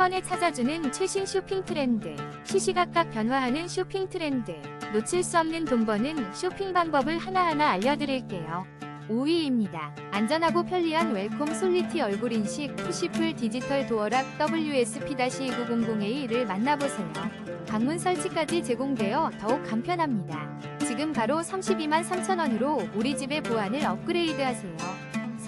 번에 찾아주는 최신 쇼핑 트렌드, 시시각각 변화하는 쇼핑 트렌드, 놓칠 수 없는 돈 버는 쇼핑 방법을 하나하나 알려드릴게요. 5위입니다. 안전하고 편리한 웰콤 솔리티 얼굴 인식 푸시풀 디지털 도어락 WSP-2900A를 만나보세요. 방문 설치까지 제공되어 더욱 간편합니다. 지금 바로 32만 3천원으로 우리 집의 보안을 업그레이드 하세요.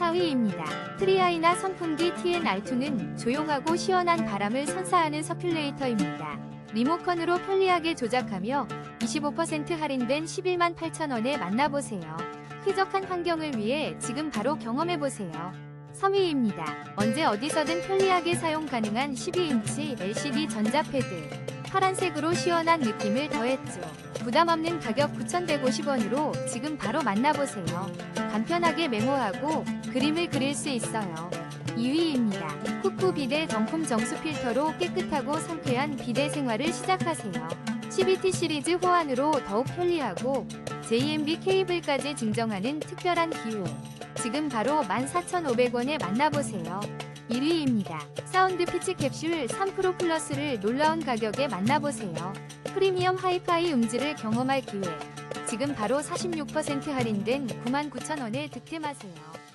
4위입니다. 트리아이나 선풍기 TN-R2는 조용하고 시원한 바람을 선사하는 서큘레이터입니다. 리모컨으로 편리하게 조작하며 25% 할인된 11만 8천원에 만나보세요. 쾌적한 환경을 위해 지금 바로 경험해보세요. 3위입니다. 언제 어디서든 편리하게 사용 가능한 12인치 LCD 전자패드. 파란색으로 시원한 느낌을 더했죠. 부담 없는 가격 9,150원으로 지금 바로 만나보세요. 간편하게 메모하고 그림을 그릴 수 있어요. 2위입니다. 쿠쿠 비데 정품 정수 필터로 깨끗하고 상쾌한 비데 생활을 시작하세요. CBT 시리즈 호환으로 더욱 편리하고 JMB 케이블까지 증정하는 특별한 기호. 지금 바로 14,500원에 만나보세요. 1위입니다. 사운드 피치 캡슐 3% 플러스를 놀라운 가격에 만나보세요. 프리미엄 하이파이 음질을 경험할 기회. 지금 바로 46% 할인된 99,000원에 득템하세요.